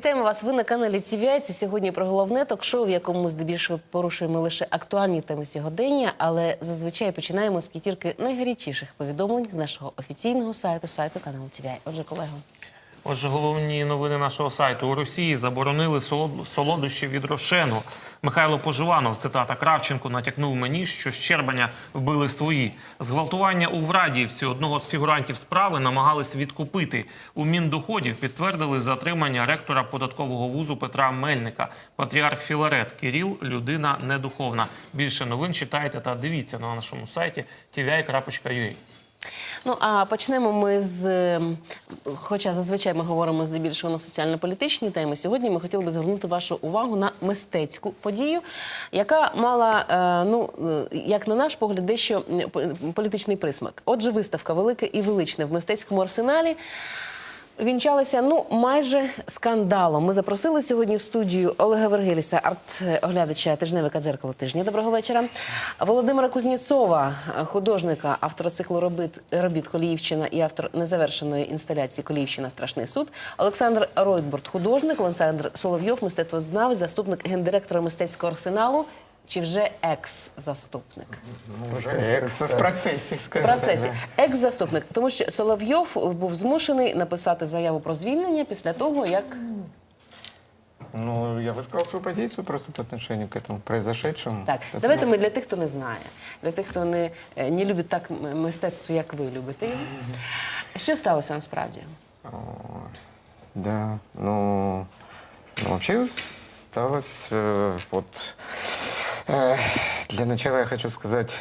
Вітаємо вас. Ви на каналі TVI. Сьогодні про головне ток-шоу, в якому здебільшого порушуємо лише актуальні теми сьогодення, але зазвичай починаємо з п'ятірки найгарячіших повідомлень з нашого офіційного сайту сайту каналу TVI. Отже, колего. Отже, головні новини нашого сайту у Росії заборонили солод- солодощі від Рошену. Михайло Поживанов, цитата Кравченко, натякнув мені, що Щербаня вбили свої. Зґвалтування у Врадіївці одного з фігурантів справи намагались відкупити. У Міндоходів підтвердили затримання ректора податкового вузу Петра Мельника. Патріарх Філарет Кіріл – людина недуховна. Більше новин читайте та дивіться на нашому сайті tvi.ua. Ну а почнемо ми з. ем, Хоча зазвичай ми говоримо здебільшого на соціально-політичні теми. Сьогодні ми хотіли би звернути вашу увагу на мистецьку подію, яка мала, е, ну е, як на наш погляд, дещо політичний присмак. Отже, виставка велике і величне в мистецькому арсеналі. Вінчалася ну майже скандалом. Ми запросили сьогодні в студію Олега Вергеліса, арт-оглядача тижневика дзеркало тижня. Доброго вечора. Володимира Кузнєцова, художника, автора циклу робіт, робіт Коліївщина і автор незавершеної інсталяції Коліївщина Страшний суд. Олександр Ройтбурт, художник, Олександр Соловйов, мистецтвознавець, заступник гендиректора мистецького арсеналу Чи вже екс-заступник? Уже экс в процессе, В скажем процесі так, да. екс-заступник, тому що Соловйов був змушений написати заяву про звільнення після того, як Ну, я высказал свою позицию просто по отношению к этому произошедшему. так. Поэтому- Давайте ми для тих, хто не знає, для тих, хто не, е, не любить так м- мистецтво, як ви любите. його. Що сталося насправді? Да, ну, ну, вообще осталось э, вот... для начала я хочу сказать,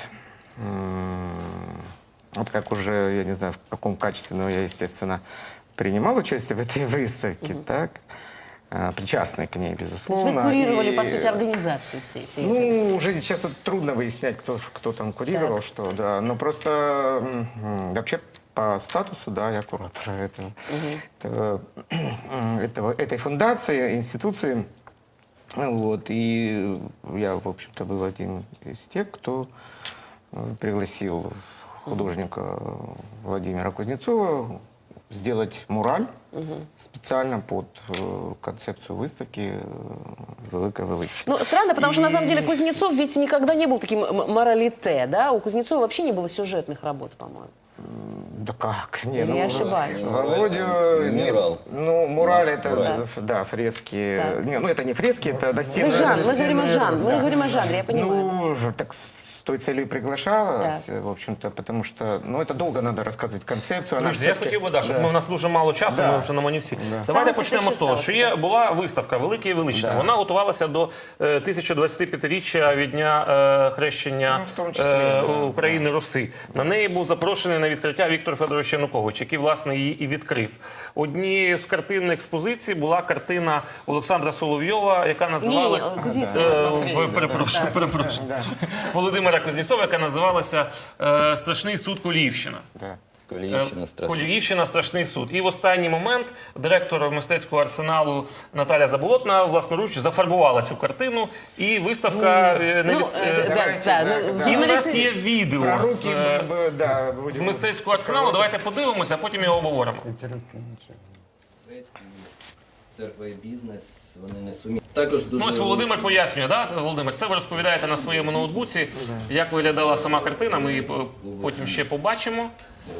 вот как уже, я не знаю, в каком качестве, но я, естественно, принимал участие в этой выставке, так, э, причастный к ней, То есть безусловно. вы курировали, и- по сути, организацию всей, всей этой Ну, уже сейчас трудно выяснять, кто, кто там курировал, Так. что, да. Но просто вообще по статусу, да, я куратор этого, этого, этого- этой фундации, институции. Вот, и я, в общем-то, был один из тех, кто э, пригласил художника Владимира Кузнецова сделать мураль специально под э, концепцию выставки э, «Великая Величие». Ну, странно, потому что на И- самом деле Кузнецов ведь никогда не был таким м- моралите, да? У Кузнецова вообще не было сюжетных работ, по-моему. Да как? Не, Или я ошибаюсь? Володю... Мураль. не, Мурал. Ну, мураль это, Мураль. да, фрески. Так. Не, ну, это не фрески, это настенные... Мы жанр, мы говорим о настенные, жанре, мы да. говорим о жанре, я понимаю. Ну, так с той целью и приглашалась, Так. в общем-то, потому что, ну, это долго надо рассказывать концепцию. она Друзі, я всё-таки- хотів би, да, щоб Да. ми, у нас дуже мало часу, Да. ми вже на мані всі. Сталося Давайте те, почнемо що з того, що сталося, є, була виставка «Велике і величне». Да. Вона готувалася до е, 1025-річчя від дня е, хрещення Ну, в тому числі, е, да. України Руси. На неї був запрошений на відкриття Віктор Федорович Янукович, який, власне, її і відкрив. Однією з картин експозиції була картина Олександра Соловйова, яка називалася... Ні, Кузнєцова. Е, ви- Перепрошую, перепрошую. Володимира Кузнєцова, яка називалася е, Страшний суд Коліївщина. Да. Коліївщина. Коліївщина страшний суд. І в останній момент директор мистецького арсеналу Наталя Заболотна власноруч зафарбувала цю картину, і виставка е, не Ну, від- е, е, да, да, да, ну, і у нас журналісти- є відео Про з, руки, е, мы бы, да, з мистецького арсеналу. Давайте подивимося, а потім його обговоримо. Церква і бізнес, вони не сумі. Також дуже Ну, ось Володимир пояснює, да? Володимир, це ви розповідаєте на своєму ноутбуці, як виглядала сама картина. Ми її по- потім ще побачимо.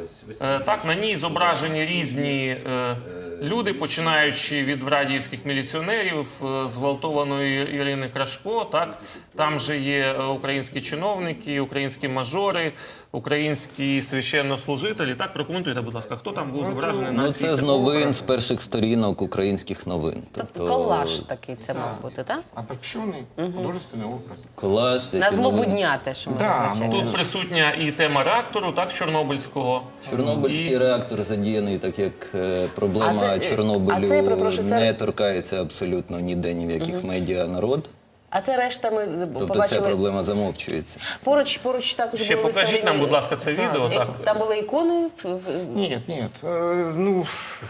Ось, ось Е, Так, на ній зображені різні е, люди, починаючи від врадіївських міліціонерів, е, зґвалтованої Ірини Крашко. Так, там же є е, українські чиновники, українські мажори, українські священнослужителі. Так, прокоментуйте, будь ласка, хто там був зображений на Ну, цій це з новин з перших сторінок українських новин. Тобто колаж такий це мав бути, так? Обобщенный художественный образ. колаж, На які новини. дня те, що ми Да, зазвичай. ну, Тут присутня і тема реактору, так, Чорнобильського. Чорнобильський І- реактор задіяний, так як е, проблема А це- Чорнобилю а це, я перепрошую, це- не торкається абсолютно ніде, ні в яких медіа народ. А це решта ми Тобто ця побачили. проблема замовчується. Поруч, поруч також Ще були покажіть нам, будь ласка, це відео. Е, Так. Там були ікони. Ні, ні. Нет, нет. э, ну,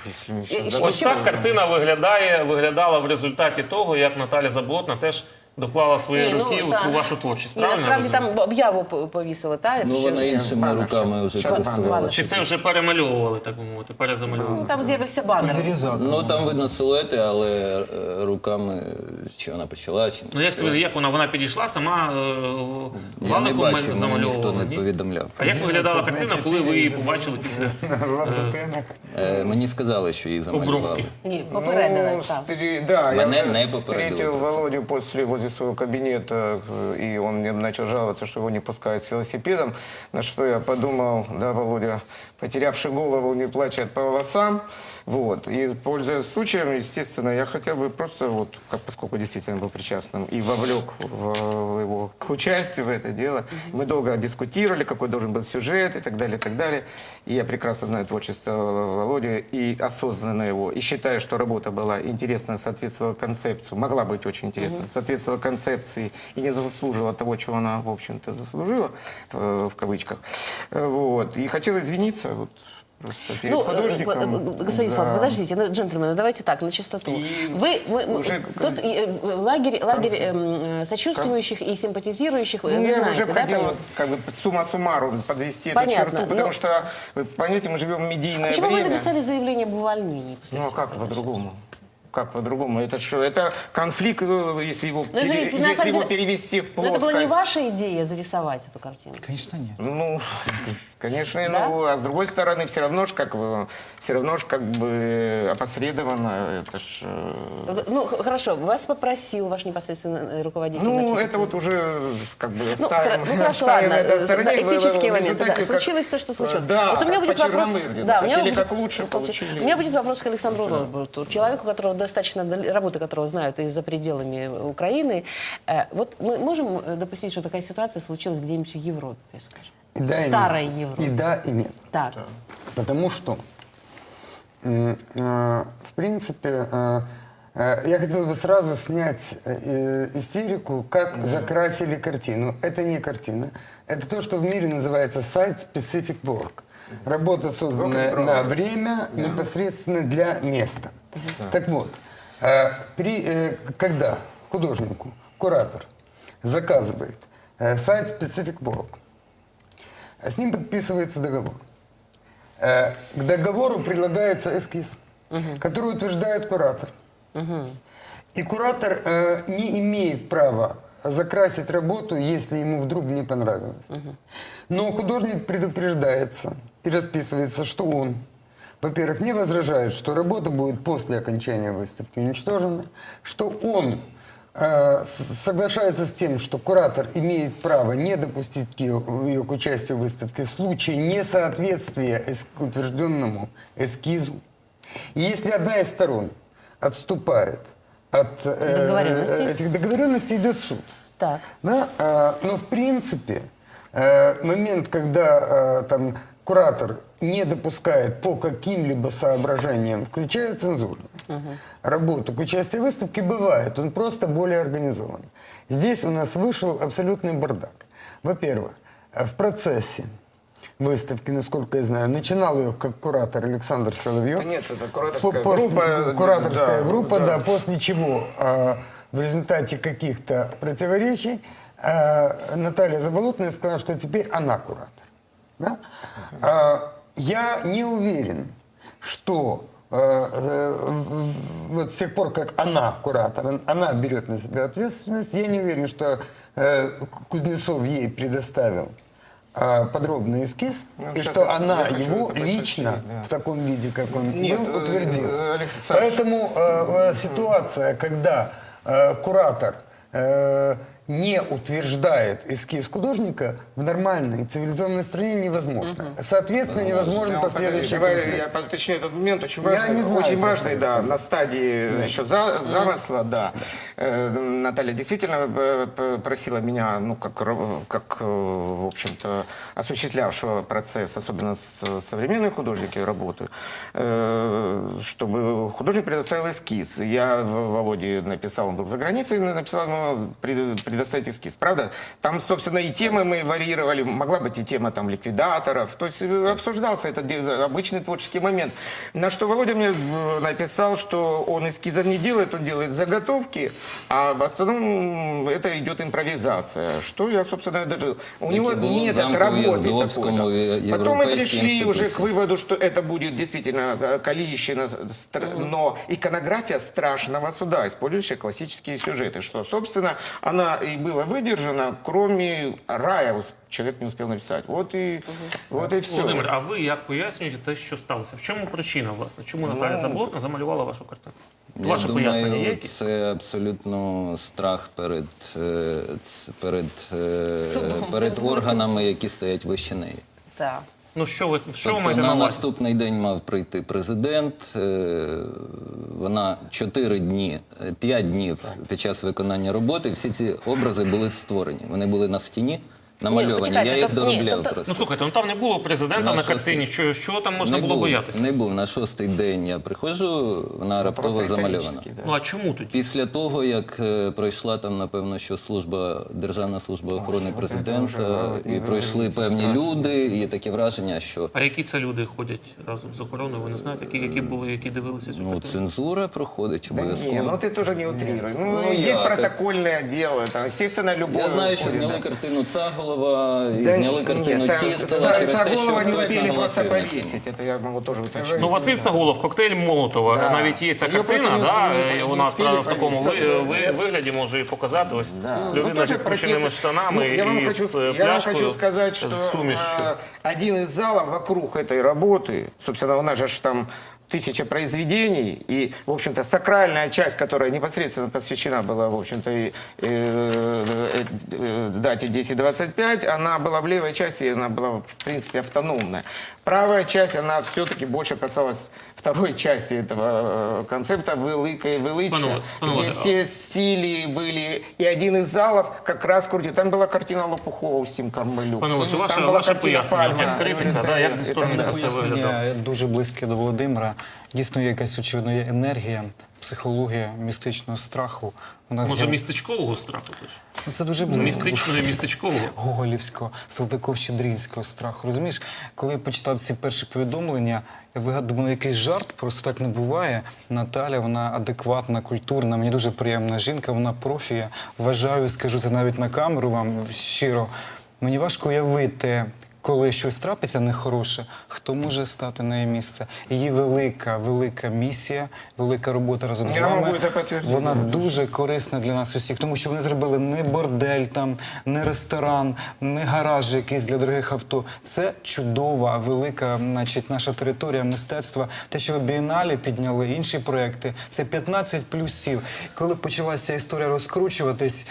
если сейчас Ось так картина виглядає, виглядала в результаті того, як Наталя Заблотна теж доклала свої Ні, ну, руки у та. ту вашу творчість. Ні, Правильно? я насправді розумію? там об'яву по- повісили, так? Ну, вона іншими руками вже Ладно. користувалася. Чи це вже перемальовували, так би мовити, перезамальовували? Ну, там з'явився банер. Ну там видно силуети, але е, руками чи вона почала, чи не Ну як це як вона? Вона підійшла, сама е, я не валиком бачив, мені ніхто замальовувала? не ні? повідомляв. А як виглядала картина, коли ви її побачили після Е, Мені сказали, що її замалювали. обробки? Ні, попередили. Ну, так. встре- да, Мене уже не попередили встретил про це. Володю после возле своего кабинета, э, и он мне начал жаловаться, что его не пускают с велосипедом, на что я подумал, да, Володя, потерявший голову, не плачет по волосам, вот, и пользуясь случаем, естественно, я хотел бы просто, вот, как, поскольку действительно был причастным и вовлек в его к участию в это дело, мы долго дискутировали, какой должен быть сюжет и так далее, и так далее, и я прекрасно знаю творчество Володи и осознанно его, и считаю, что работа была интересна, соответствовала концепцию, могла быть очень интересна, соответствовала концепции и не заслужила того, чего она, в общем-то, заслужила, в, в кавычках. Вот. И хотел извиниться вот, просто перед Ну, художником. э, э, господин Слав, за- подождите, ну, джентльмены, давайте так, на чистоту. И Вы, мы, уже тут э, лагерь, лагерь эм, э, сочувствующих и симпатизирующих, вы Ну, я знаете, уже да, хотел появился? как бы сумма суммарум подвести Понятно, эту черту, потому но- что, вы понимаете, мы живем в медийное Почему вы время. написали заявление об увольнении после Ну а как по-другому? Как по-другому? Это что? Это конфликт, э, если его, Ну, пере- если самом его деле- перевести в Но плоскость. это была не ваша идея зарисовать эту картину? Конечно, нет. Ну, конечно, Да? ну, а с другой стороны, все равно ж как бы, все равно ж как бы опосредованно, это ж... э, Ну, хорошо, вас попросил ваш непосредственный руководитель. Ну, это вот уже как бы Ну, ставим, хор- ну, хорошо, ставим ладно. это в стороне. Да, в- Этические моменты, да. как- Случилось то, что случилось. Да, вот у меня будет вопрос. Да, у меня Хотели будет- как лучше, получили. У меня будет вопрос к Александру Роберту, человеку, которого достаточно работы которого знают и за пределами Украины. Э, Вот мы можем э, допустить, что такая ситуация случилась где-нибудь в Европе, скажем? И да, и старой нет. Европе. И да, и нет. Так. Потому что, э, в принципе, э, э, я хотел бы сразу снять истерику, как закрасили картину. Это не картина. Это то, что в мире называется site-specific work. Работа, созданная на время, непосредственно для места. Так вот, при, когда художнику, куратор заказывает э, site-specific work, с ним подписывается договор. Э, К договору прилагается эскиз, который утверждает куратор. И куратор э, не имеет права закрасить работу, если ему вдруг не понравилось. Но художник предупреждается и расписывается, что он, во-первых, не возражает, что работа будет после окончания выставки уничтожена, что он соглашается с тем, что куратор имеет право не допустить к ее, ее к участию в выставке в случае несоответствия эс- утвержденному эскизу. И если одна из сторон отступает от э, Договоренностей. этих договоренностей, идет суд. Так. Да? а, но в принципе э, момент, когда э, там куратор не допускает по каким-либо соображениям, включая цензурную, работу к участию в выставке, бывает. Он просто более организован. Здесь у нас вышел абсолютный бардак. Во-первых, э, в процессе выставки, насколько я знаю, начинал ее как куратор Александр Соловьев. Нет, это кураторская По- после- группа, Кураторская да, группа, да. да. после чего а, в результате каких-то противоречий а, Наталья Заболотная сказала, что теперь она куратор. Да? А, я не уверен, что э, э, в- в- вот с тех пор, как она куратор, она берет на себя ответственность, я не уверен, что э, Кузнецов ей предоставил а, подробный эскиз, Ну, и сейчас что я- она я хочу его это лично подтвердить, да. в таком виде, как он Нет, был, э, утвердил. э, Алексей Александрович. Поэтому э, э, ситуация, когда э, куратор э, не утверждает эскиз художника, в нормальной цивилизованной стране невозможно. Соответственно, невозможно Да, последующий Давай я подточню этот момент, очень Я важный, не знаю, очень важный, это. да, на стадии еще за- замысла, да. Э, Наталья действительно э, просила меня, ну, как, как э, в общем-то, осуществлявшего процесс, особенно с современной художники работаю, э, чтобы художник предоставил эскиз. Я в- Володе написал, он был за границей, написал ему, пред- предоставить эскиз, правда? Там, собственно, и темы мы варьировали, могла быть и тема там ликвидаторов, то есть э, обсуждался этот де- обычный творческий момент. На что Володя мне э, написал, что он эскизов не делает, он делает заготовки, а в основном это идет импровизация, что я, собственно, даже... У Яке него было в нет замку работы Єздовському такой, і да. Потом мы європейській пришли уже к інституції. выводу, что это будет действительно э, количественно, стра- но иконография страшного суда, использующая классические сюжеты, что, собственно, она и была выдержана, кроме рая человек не успел написать. Вот и, вот и все. Володимир, а ви як пояснюєте те, що сталося? В чому причина, власне? Чому Наталя Заболотна замалювала вашу картину? Ваше Я пояснення є думаю, якісь? це абсолютно страх перед, е, ц- перед, е, перед органами, які стоять вище неї. Так. Ну що ви що ви Тобто маєте на на увазі? наступний день мав прийти президент. е, Вона чотири дні, е, п'ять днів під час виконання роботи. Всі ці образи були створені. Вони були на стіні намальовані. почекайте, Я їх тобто- ні, доробляв тобто- просто. Ну слухайте, ну там не було президента На на шостий. картині. Що, що там можна не було боятися? Не був на шостий день. Я приходжу, вона раптово замальована. да. Ну а чому тоді? Після того, як е, пройшла там, напевно, що служба Державна служба охорони президента, і пройшли певні люди, і таке враження, що А які це люди ходять разом з охороною? Ви не знаєте, які, які були, які дивилися цю ну, картину? цензура проходить Да обов'язково. не, ну ты тоже не утрируй. Ну, Ну, есть я протокольное дело, там, естественно, любое... Я знаю, що зняли картину Цаголова, і Да зняли нет, картину так, Тістова За- через те, що Саголова не хтось успели просто наголосив на цьому. повесить, это я могу тоже уточнить. Ну, Василь Цаголов, коктейль Молотова. Да. Навіть є ця Її картина, просто да, не- і не вона успіли в такому ви, повісити. ви, вигляді може і показати. Ось Ну, людина тоже зі спущеними прописан- штанами Ну, я вам і хочу, з я вам пляшкою, хочу сказать, что з сумішю. а, один из залов вокруг этой работы, собственно, у нас же ж там тысяча произведений, и, в общем-то, сакральная часть, которая непосредственно посвящена была, в общем-то, и, э, э, э, дате 10.25, она была в левой части, и она была, в принципе, автономная. Правая часть, она все-таки больше касалась второй части этого э, концепта «Велика и величия», Панове, панове, где а- все стили были, и один из залов как раз крутил. Там была картина Лопухова Устим Кармелюк. Пане Олексію, Там ваше, була ваше картина пояснення, Пальма, як критика, Революція да, як зі і сторони так це далі. все виглядало? Пояснення дуже близьке до Володимира. Дійсно, є якась очевидно є енергія, психологія містичного страху. У нас Може, з'яв- містечкового страху теж? це дуже близько. Містичного і містечкового. Гоголівського, Салтиков-Щедринського страху. Розумієш, коли я почитав ці перші повідомлення, я вигадував, якийсь жарт, просто так не буває. Наталя, вона адекватна, культурна, мені дуже приємна жінка, вона профі. Я вважаю, скажу це навіть на камеру вам щиро. Мені важко уявити. Коли щось трапиться нехороше, хто може стати на її місце? Її велика, велика місія, велика робота разом з Я вами. можу це підтвердити. Вона дуже корисна для нас усіх, тому що вони зробили не бордель, там, не ресторан, не гараж якийсь для дорогих авто. Це чудова, велика, значить, наша територія мистецтва. Те, що ви бієналі підняли, інші проекти, це 15 плюсів. Коли почалася історія розкручуватись.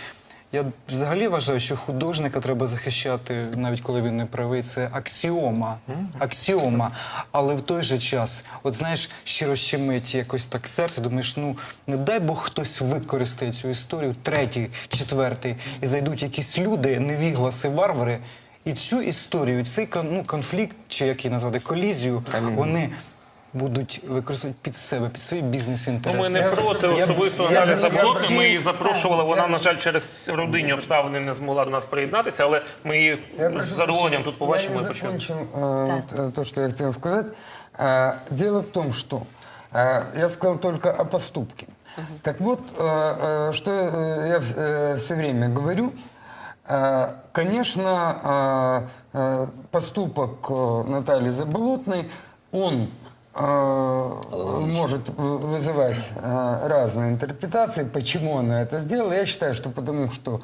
Я взагалі вважаю, що художника треба захищати, навіть коли він не правий. Це аксіома. Аксіома. Але в той же час, от знаєш, щиро щемить якось так серце. Думаєш, ну не дай Бог хтось використає цю історію, третій, четвертий, і зайдуть якісь люди, невігласи, варвари. І цю історію, цей ну, конфлікт, чи як її назвати, колізію, вони будуть використовувати під себе, під свої Ну, бізнес-інтереси. ми не проти Я- особисто я- Наталі я- Заболотної. Ми її я- запрошували. Вона, на жаль, через родинні обставини не змогла до нас приєднатися, але ми її Я з прошу задоволенням тут побачимо Я і не почуємо. закончил э, вот, э, то, что я хотел сказать. Э, дело в том, что э, я сказал только о поступке. Так вот, э, э, что э, я все время говорю. Э, конечно, э, э, поступок э, Натальи Заболотной, он э, может вы- вызывать э, разные интерпретации, почему она это сделала. Я считаю, что потому что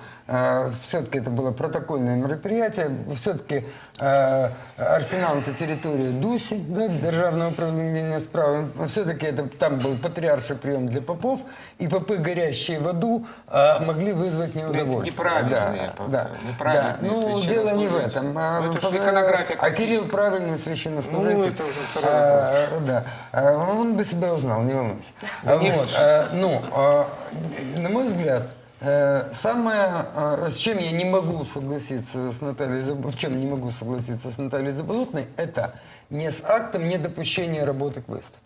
все-таки это было протокольное мероприятие, все-таки Арсенал это территория ДУСИ, да, Державного управления справами, все-таки это там был патриарший прием для попов, и попы, горящие в аду, э, могли вызвать неудовольствие. неправильные да, попы, да, неправильные да. Ну, дело не в священнослужители. этом. а, Ну, это ж поза- иконография а Кирилл классическая. правильный священнослужитель. Ну, это уже второй А, да. А, Он бы себя узнал, не волнуйся. Вот, а, ну, а, на мой взгляд, э, самое, с чем я не могу согласиться с Натальей в чем не могу согласиться с Натальей Заболотной, это не с актом недопущения работы к выставке.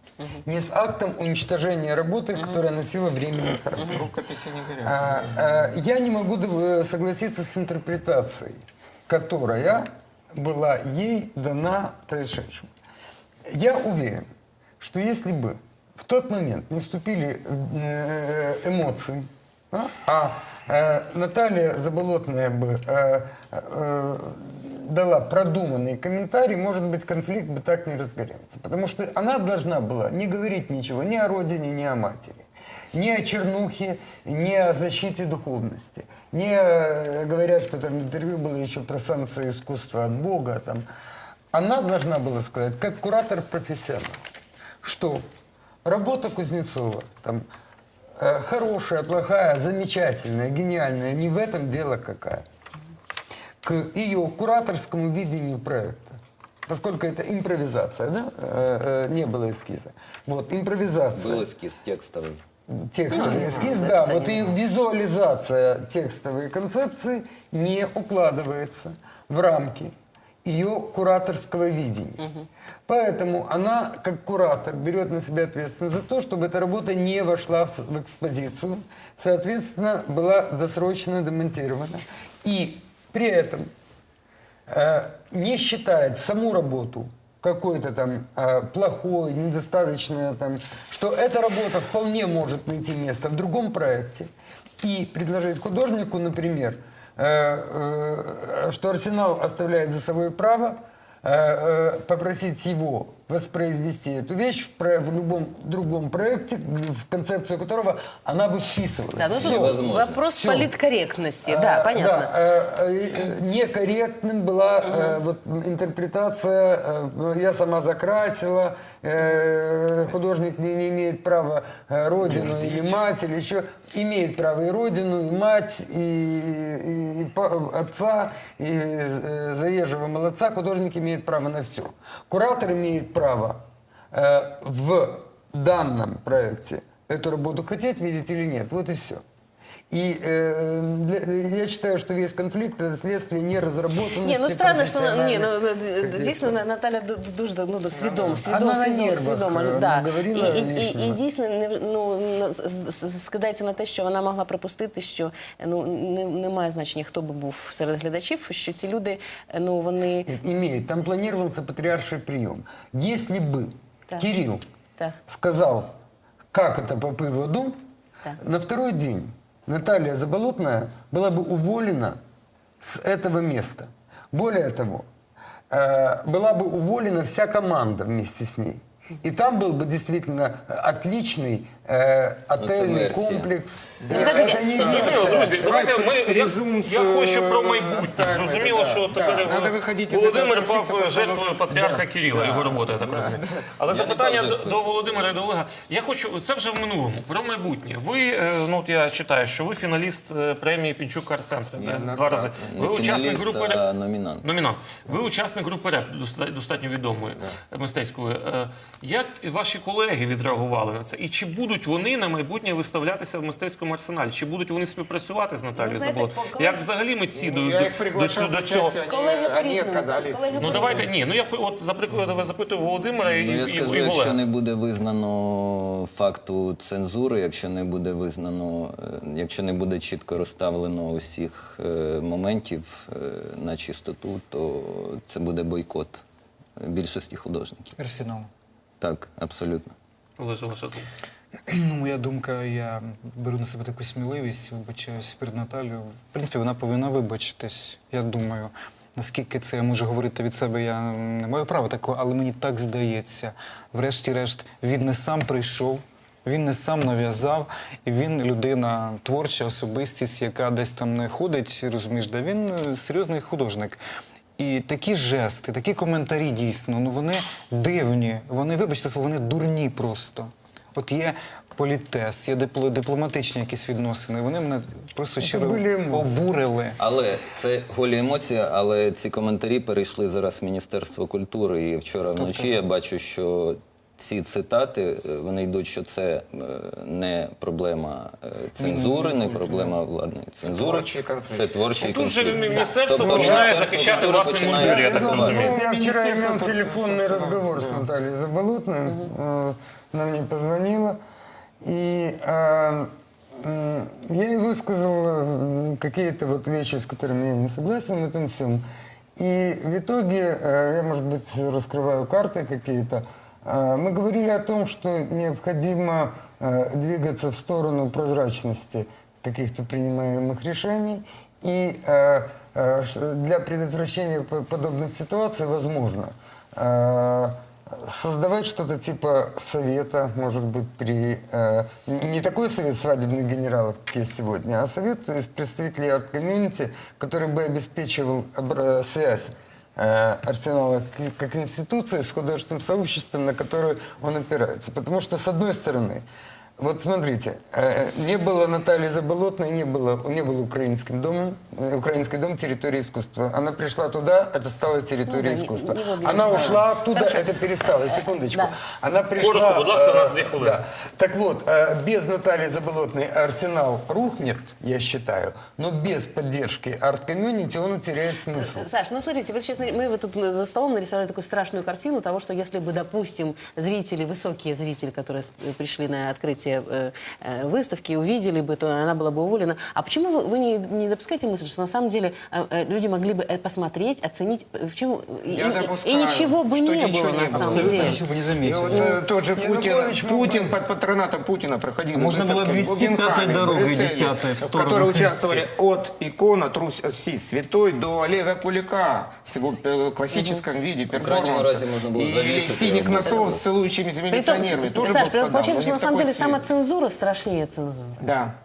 не с актом уничтожения работы, которая носила временный характер. Рукописи не горят. А, а, я не могу э, согласиться с интерпретацией, которая была ей дана происшедшему. Я уверен, что если бы в тот момент наступили э, эмоции, а, э, Наталья Заболотная бы э, э, дала продуманный комментарий, может быть, конфликт бы так не разгорелся. Потому что она должна была не говорить ничего ни о родине, ни о матери ни о чернухе, ни о защите духовности. Не э, говорят, что там интервью было еще про санкции искусства от Бога. Там. Она должна была сказать, как куратор-профессионал, что работа Кузнецова там, э, хорошая, плохая, замечательная, гениальная, не в этом дело какая. К ее кураторскому видению проекта. Поскольку это импровизация, да? Э, э, не было эскиза. Вот, импровизация Был эскіз текстовий. текстовый эскиз, да, вот и визуализация текстовой концепции не укладывается в рамки ее кураторского видения. Поэтому она, как куратор, берет на себя ответственность за то, чтобы эта работа не вошла в, в экспозицию, соответственно, была досрочно демонтирована. И при этом э, не считает саму работу какой-то там э, плохой, недостаточно там, что эта работа вполне может найти место в другом проекте и предложить художнику, например, что Арсенал оставляет за собой право э, э, попросить его воспроизвести эту вещь в, про- в любом другом проекте, в концепцию которого она бы вписывалась. Да, ну тут Всё. Невозможно. вопрос Всё. политкорректности. А, Да, понятно. Да, э, э, э, некорректным была э, вот, интерпретация, э, я сама закрасила, э, художник не, не имеет права э, родину или мать, или еще имеет право и родину, и мать, и, и- и па- отца, и э, заезжего молодца, художник имеет право на все. Куратор имеет право э, в данном проекте эту работу хотеть видеть или нет. Вот и все. И э, для- я считаю, что весь конфликт это следствие неразработанности. Ні, ну странно, що ні, ну професіональних дійсно На- Наталя ду- ду- дуже ну, ду- свідома, Вона свідома, на свідома, нервах, свідома. е, Да. говорила І, і, і, лишнього. і дійсно не ну на- з- з- скидається на те, що вона могла припустити, що ну не, немає значення, хто би був серед глядачів, що ці люди, ну вони Нет, имеет. Там планировался патриарший прием. Если бы Так. Кирилл Так. сказал, как это по поводу, Так. на второй день Наталья Заболотная была бы уволена с этого места. Более того, э, была бы уволена вся команда вместе с ней. И там был бы действительно отличный э, отельный версия. комплекс. Ну, Нет, подождите, это не здесь- версия. Ну, друзі, давайте ми я, презумпцію я хочу про майбутнє. оставимо, Зрозуміло, да, що да. тепер Надо виходити з Володимир цього пав конфлікту, жертвою патріарха Кирила, його робота, я так розумію. Але Я не запитання пав до, жертвою. до Володимира і до Олега. Я хочу, це вже в минулому, про майбутнє. Ви, е, ну от я читаю, що ви фіналіст е, премії Пінчук Арт-центр. да, Два рази. Не Ви учасник фіналіст, групи а «Реп». номінант. Номінант. Ви учасник групи РЕП, доста- достатньо відомої мистецької. Е, Як ваші колеги відреагували на це? І чи будуть вони на майбутнє виставлятися в мистецькому арсеналі? Чи будуть вони співпрацювати з Наталією знаєте, Заболот? Як взагалі митці до, Ну, до, я до, цього- до цього? Колеги они, они по-різному, отказались. колеги Ну давайте ні. Ну я от за запитую Володимира і, Ну, я і, скажу, і якщо Олега. не буде визнано факту цензури, якщо не буде визнано, е, якщо не буде чітко розставлено усіх е, моментів е, на чистоту, то це буде бойкот більшості художників. Арсенал. Так, абсолютно. Олеже, ваша думка. Ну, моя думка, я беру на себе таку сміливість, вибачаюсь перед Наталією. В принципі, вона повинна вибачитись. Я думаю, наскільки це я можу говорити від себе, я не маю права такого, але мені так здається. Врешті-решт, він не сам прийшов. Він не сам нав'язав, і він людина творча, особистість, яка десь там не ходить, розумієш, де він е, серйозний художник. І такі жести, такі коментарі дійсно, ну вони дивні, вони, вибачте, вони дурні просто. От є політес, є дипло- дипломатичні якісь відносини. Вони мене просто ще обурили. Але це голі емоції, але ці коментарі перейшли зараз в Міністерство культури. І вчора вночі я бачу, що ці цитати е, вони йдуть, що це е, не проблема е, цензури, не проблема владної цензури. Творчий конфлікт. Це творчий Тут же конфлікт. міністерство Тобто починає Міністерство захищати культури власний починає мундир, я так атакувати. розумію. Ну, я вчера имел Министерство телефонный разговор с Натальей Заболотной. Э, Она мне позвонила. И э, м, я ей высказал э, какие-то вот вещи, с которыми я не согласен в этом всем. И в итоге, э, я, может быть, раскрываю карты какие-то, э, мы говорили о том, что необходимо э, двигаться в сторону прозрачности каких-то принимаемых решений. И э, э, для предотвращения по- подобных ситуаций возможно создавать что-то типа совета, может быть, при... не такой совет свадебных генералов, как есть сегодня, а совет из представителей арт-комьюнити, который бы обеспечивал связь арсенала к- как институции с художественным сообществом, на которое он опирается. Потому что, с одной стороны, вот смотрите, э, не было Натальи Заболотной, не было, не было украинским домом, э, украинский дом территории искусства. Она пришла туда, это стала территория Ну да, не- искусства. не в объем, Она да. ушла оттуда, Хорошо. это перестало. Секундочку. да. Она пришла... Коротко, будь ласка, у нас э, две да. Так вот, э, без Натальи Заболотной арсенал рухнет, я считаю, но без поддержки арт-комьюнити он утеряет смысл. Саш, ну смотрите, вы сейчас, мы вот тут за столом нарисовали такую страшную картину того, что если бы, допустим, зрители, высокие зрители, которые пришли на открытие э, э, выставки, увидели бы, то она была бы уволена. А почему вы, вы не, не допускаете мысль, что на самом деле э, люди могли бы посмотреть, оценить, в чем... и- Я и, допускаю, и ничего бы не ничего было не на самом Абсолютно деле. ничего бы не И заметили. вот э, тот же Путин, Янукович мог бы- Путин под патронатом Путина проходил Можно было в ввести пятой в дорогой десятой в в сторону которой Христи. участвовали от икона Руси Святой до Олега Кулика с его классическом виде перформанса. крайнем разе можно было И завесить синих его. носов с целующимися милиционерами. Тоже Саш, был скандал, получается, но что на в самом деле силе. самоцензура страшнее цензуры. Да.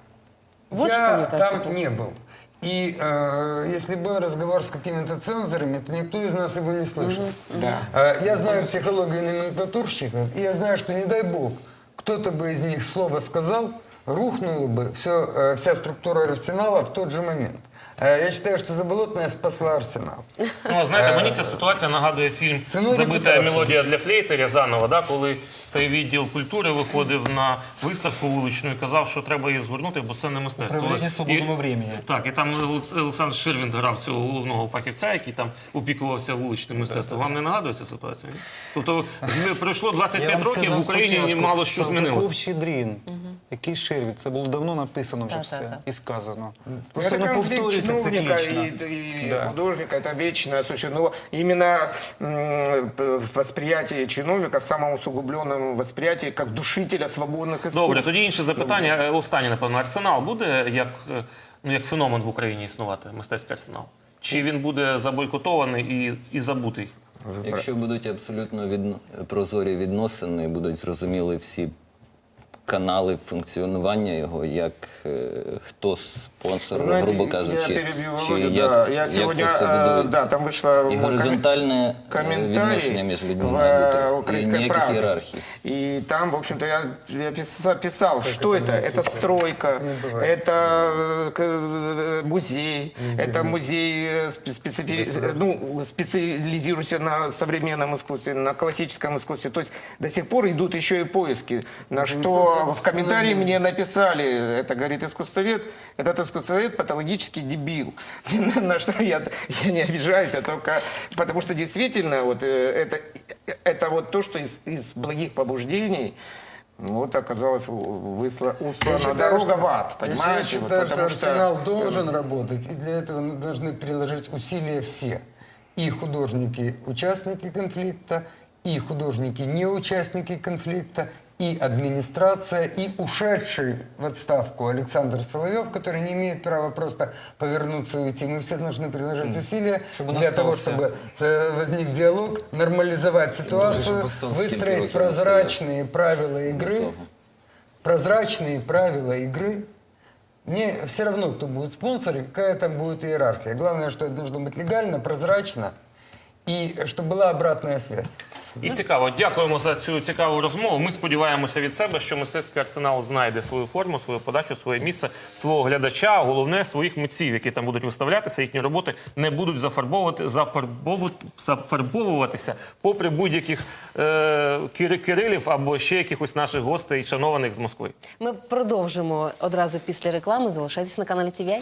Вот я что мне кажется. там не был. И э, если был разговор с какими-то цензорами, то никто из нас его не слышал. Да. Э, я знаю психологию номенклатурщиков, и я знаю, что, не дай бог, кто-то бы из них слово сказал, рухнула бы все, вся структура арсенала в тот же момент. Э, я считаю, что Заболотная спасла арсенал. Ну, а знаєте, мені ця ситуація нагадує фільм Забита репутації. мелодія для флейти Рязанова, да, коли цей відділ культури виходив на виставку вуличну і казав, що треба її згорнути, бо це не мистецтво. Управління свободного времени. Так, і там Олекс- Олександр Ширвін грав цього головного фахівця, який там опікувався вуличним мистецтвом. Вам не нагадує ця ситуація? ні? Тобто пройшло 25 років, в Україні мало що змінилося. Щедрін, який Ширвіт, це було давно написано вже Так, все так, так. і сказано. Просто Это воно повторюється чиновника циклічно. и, и Да. художника, это вечное существо. Но именно восприятие чиновника в самом усугубленном восприятии как душителя свободных искусств. Добре, тоді інше запитання. Е, Останнє, напевно, арсенал буде як, е, ну, як феномен в Україні існувати, мистецький арсенал? Чи він буде забойкотований і, і забутий? Якщо будуть абсолютно від... прозорі відносини, будуть зрозуміли всі канали функціонування його, як е, хто спонсор, Знаете, грубо я кажучи, перебью чи Володю, як, да. Я як сегодня, це все э, будується. да, там вышла І в горизонтальне е, комментарий відношення між людьми в має э, бути. І «Украинской ніяких правде». ієрархій. И там, в общем-то, я, я писал, писал, что это? Это стройка, это э, к- э, музей, это музей э, спе- специфи- ну, специализирующийся на современном искусстве, на классическом искусстве. То есть до сих пор идут еще и поиски. На что в комментарии мне написали, это говорит искусствовед, этот искусствовед патологический дебил. На что я, я не обижаюсь, а только потому что действительно вот э, это, это вот то, что из, из благих побуждений вот оказалось высла, Я услана считаю, дорога что- в ад, я понимаете? считаю, Вот что потому арсенал должен работать, и для этого должны приложить усилия все. И художники, участники конфликта, и художники, не участники конфликта, и администрация, и ушедший в отставку Александр Соловьев, который не имеет права просто повернуться и уйти. Мы все должны приложить усилия Чтобы для того, чтобы э, возник диалог, нормализовать ситуацию, выстроить прозрачные правила игры, прозрачные правила игры. Мне все равно, кто будет спонсор и какая там будет иерархия. Главное, что это должно быть легально, прозрачно и чтобы была обратная связь. І цікаво, дякуємо за цю цікаву розмову. Ми сподіваємося від себе, що мистецький арсенал знайде свою форму, свою подачу, своє місце, свого глядача, а головне своїх митців, які там будуть виставлятися. Їхні роботи не будуть зафарбовувати, зафарбовувати, зафарбовуватися попри будь-яких е, кири- кирилів або ще якихось наших гостей, шанованих з Москви. Ми продовжимо одразу після реклами. Залишайтесь на каналі TVI.